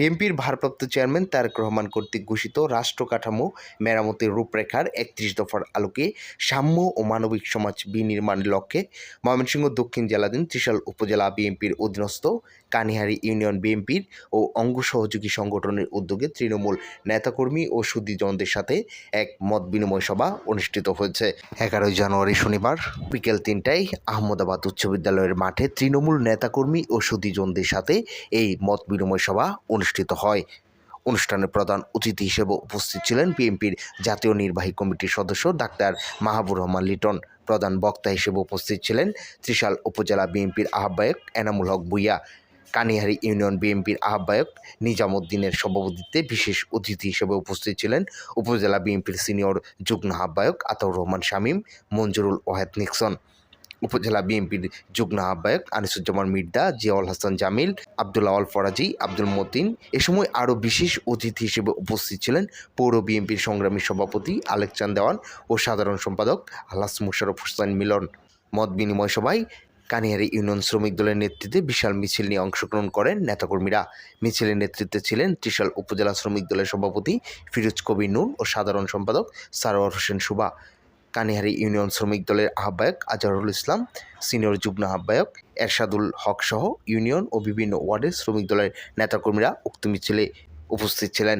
বিএনপির ভারপ্রাপ্ত চেয়ারম্যান তারেক রহমান কর্তৃক ঘোষিত রাষ্ট্র কাঠামো মেরামতের রূপরেখার একত্রিশ দফার আলোকে সাম্য ও মানবিক সমাজ বিনির্মাণের লক্ষ্যে ময়মনসিংহ দক্ষিণ জেলাধীন ত্রিশাল উপজেলা বিএনপির অধীনস্থ কানিহারি ইউনিয়ন বিএনপির ও অঙ্গ সহযোগী সংগঠনের উদ্যোগে তৃণমূল নেতাকর্মী ও সুদীজনদের সাথে এক মত বিনিময় সভা অনুষ্ঠিত হয়েছে। এগারোই জানুয়ারি শনিবার বিকেল তিনটায় আহমেদাবাদ উচ্চ বিদ্যালয়ের মাঠে তৃণমূল নেতাকর্মী ও সুদীজনদের সাথে এই মত বিনিময় সভা অনুষ্ঠিত হয়। অনুষ্ঠানে প্রধান অতিথি হিসেবে উপস্থিত ছিলেন বিএনপির জাতীয় নির্বাহী কমিটির সদস্য ডাক্তার মাহাবুর রহমান লিটন। প্রধান বক্তা হিসেবে উপস্থিত ছিলেন ত্রিশাল উপজেলা বিএনপির আহ্বায়ক এনামুল হক ভুইয়া। কানিহারি ইউনিয়ন বিএনপির আহ্বায়ক নিজামুদ্দিনের সভাপতিত্বে বিশেষ অতিথি হিসেবে উপস্থিত ছিলেন উপজেলা বিএনপির সিনিয়র যুগ্ম আহ্বায়ক আতাউর রহমান শামীম, মঞ্জুরুল ওয়াহেদ নিক্সন। উপজেলা বিএনপির যুগ্ম আহ্বায়ক আনিসুজ্জামান মির্দা জিয়াউল হাসান জামিল, আবদুল্লাহ আল ফরাজি, আব্দুল মতিন। এ সময় আরও বিশেষ অতিথি হিসেবে উপস্থিত ছিলেন পৌর বিএনপির সংগ্রামী সভাপতি আলেক চান দেওয়ান ও সাধারণ সম্পাদক আলাস মুশারফ হোসেন মিলন। মত বিনিময় সভায় কানিহারি ইউনিয়ন শ্রমিক দলের নেতৃত্বে বিশাল মিছিল নিয়ে অংশগ্রহণ করেন নেতাকর্মীরা। মিছিলের নেতৃত্বে ছিলেন ত্রিশাল উপজেলা শ্রমিক দলের সভাপতি ফিরোজ কবির নুর ও সাধারণ সম্পাদক সারোয়ার হোসেন সুবা। কানিহারি ইউনিয়ন শ্রমিক দলের আহ্বায়ক আজহারুল ইসলাম, সিনিয়র যুগ্ম আহ্বায়ক এরশাদুল হক সহ ইউনিয়ন ও বিভিন্ন ওয়ার্ডের শ্রমিক দলের নেতাকর্মীরা উক্ত মিছিলে উপস্থিত ছিলেন।